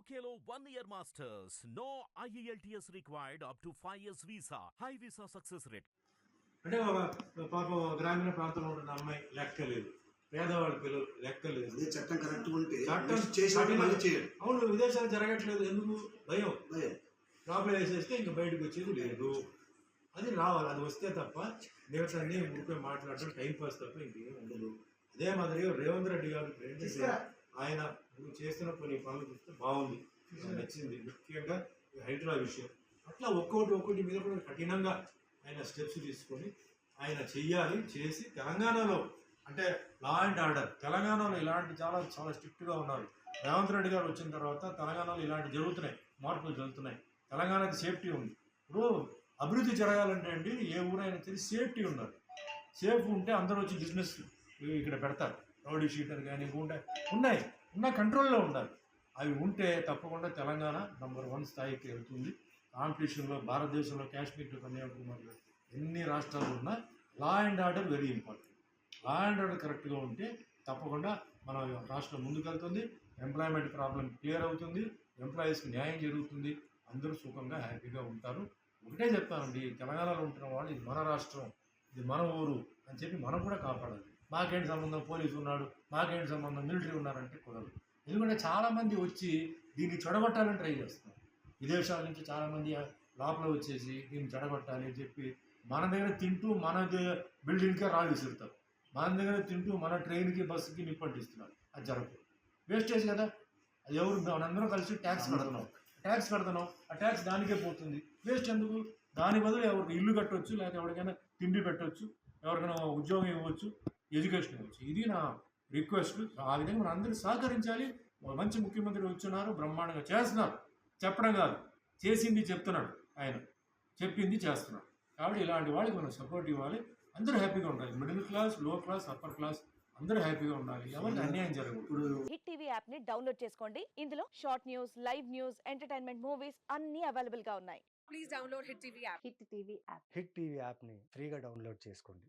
UKLO one year masters. No IELTS required up to 5 years visa. High visa success rate. అంటే ఒక పాప గ్రామీణ ప్రాంతంలో ఉన్న అమ్మాయి లెక్కలేదు పేదవాళ్ళ పిల్లలు లెక్కలేదు చట్టం కరెక్ట్ ఉంటే చట్టం చేసినట్టు మళ్ళీ అవును విదేశాలు జరగట్లేదు. ఎందుకు? భయం. అదే లోపల వేసేస్తే ఇంకా బయటకు వచ్చేది లేదు. అది రావాలి. అది వస్తే తప్ప దేవతాన్ని ఊరికే మాట్లాడడం టైం పాస్ తప్ప ఇంకేం ఉండదు. అదే మాదిరి రేవంత్ రెడ్డి గారు ఆయన నువ్వు చేస్తున్న కొన్ని పనులు చూస్తే బాగుంది. నచ్చింది. ముఖ్యంగా హైడ్రా విషయం. అట్లా ఒక్కొక్కటి ఒక్కటి మీద కూడా కఠినంగా ఆయన స్టెప్స్ తీసుకొని ఆయన చెయ్యాలి చేసి తెలంగాణలో అంటే లా అండ్ ఆర్డర్ తెలంగాణలో ఇలాంటి చాలా చాలా స్ట్రిక్ట్గా ఉన్నారు. రేవంత్ రెడ్డి గారు వచ్చిన తర్వాత తెలంగాణలో ఇలాంటి జరుగుతున్నాయి మార్పులు జరుగుతున్నాయి. తెలంగాణకి సేఫ్టీ ఉంది. ఇప్పుడు అభివృద్ధి జరగాలంటే అండి ఏ ఊరైనా తెలిసి సేఫ్టీ ఉండాలి. సేఫ్ ఉంటే అందరూ వచ్చి బిజినెస్ ఇక్కడ పెడతారు. రౌడీ షీటర్ కానీ ఉంటాయి. ఉన్నాయి. ఉన్న కంట్రోల్లో ఉండాలి. అవి ఉంటే తప్పకుండా తెలంగాణ నంబర్ వన్ స్థాయికి వెళ్తుంది. కాంపిటీషన్లో భారతదేశంలో కాశ్మీర్ టు కన్యాకుమారిలో ఎన్ని రాష్ట్రాలు ఉన్నా law and order very important law and order కరెక్ట్గా ఉంటే తప్పకుండా మన రాష్ట్రం ముందుకెళ్తుంది. ఎంప్లాయ్మెంట్ ప్రాబ్లం క్లియర్ అవుతుంది. ఎంప్లాయీస్కి న్యాయం జరుగుతుంది. అందరూ సుఖంగా హ్యాపీగా ఉంటారు. ఒకటే చెప్తానండి తెలంగాణలో ఉంటున్న వాళ్ళు ఇది మన రాష్ట్రం ఇది మన ఊరు అని చెప్పి మనం కూడా కాపాడాలి. మాకేంటి సంబంధం? పోలీసు ఉన్నాడు. మాకేంటి సంబంధం? మిలిటరీ ఉన్నారంటే కుదరదు. ఎందుకంటే చాలామంది వచ్చి దీన్ని చెడగొట్టాలని ట్రై చేస్తున్నారు. విదేశాల నుంచి చాలామంది లోపల వచ్చేసి దీన్ని చెడగొట్టాలి అని చెప్పి మన దగ్గర తింటూ మన బిల్డింగ్కే రాళ్ళు విసురుతారు. మన దగ్గర తింటూ మన ట్రైన్కి బస్సుకి నిప్పంటిస్తున్నారు. అది జరగదు. వేస్టేజ్ కదా? అది ఎవరు? మనందరం కలిసి ట్యాక్స్ కడుతున్నాం. ట్యాక్స్ కడుతున్నాం. ఆ ట్యాక్స్ దానికే పోతుంది. వేస్ట్ ఎందుకు? దాని బదులు ఎవరికి ఇల్లు కట్టవచ్చు లేకపోతే ఎవరికైనా తిండి పెట్టవచ్చు ఎవరికైనా ఉద్యోగం ఇవ్వచ్చు ఎడ్యుకేషన్ ఇవ్వచ్చు ఇది నా రిక్వెస్ట్. ఆ విధంగా మనం అందరూ సహకరించాలి. ఒక మంచి ముఖ్యమంత్రి వచ్చున్నారు బ్రహ్మాండంగా చేస్తున్నారు. చెప్పడం కాదు. చేసింది చెప్తున్నాడు ఆయన. చెప్పింది చేస్తున్నాడు. కాబట్టి ఇలాంటి వాళ్ళకి మనం సపోర్ట్ ఇవ్వాలి. అందరూ హ్యాపీగా ఉండాలి. మిడిల్ క్లాస్లో క్లాస్ అప్పర్ క్లాస్ అందరూ హ్యాపీగా ఉండాలి. ఎవరికి అన్యాయం జరగదు హిట్ టీవీ యాప్ని డౌన్లోడ్ చేసుకోండి. ఇందులో short news live news entertainment movies అన్ని అవైలబుల్గా ఉన్నాయి. Please download Hit TV app. Hit TV app hit TV యాప్ని ఫ్రీగా డౌన్లోడ్ చేసుకోండి.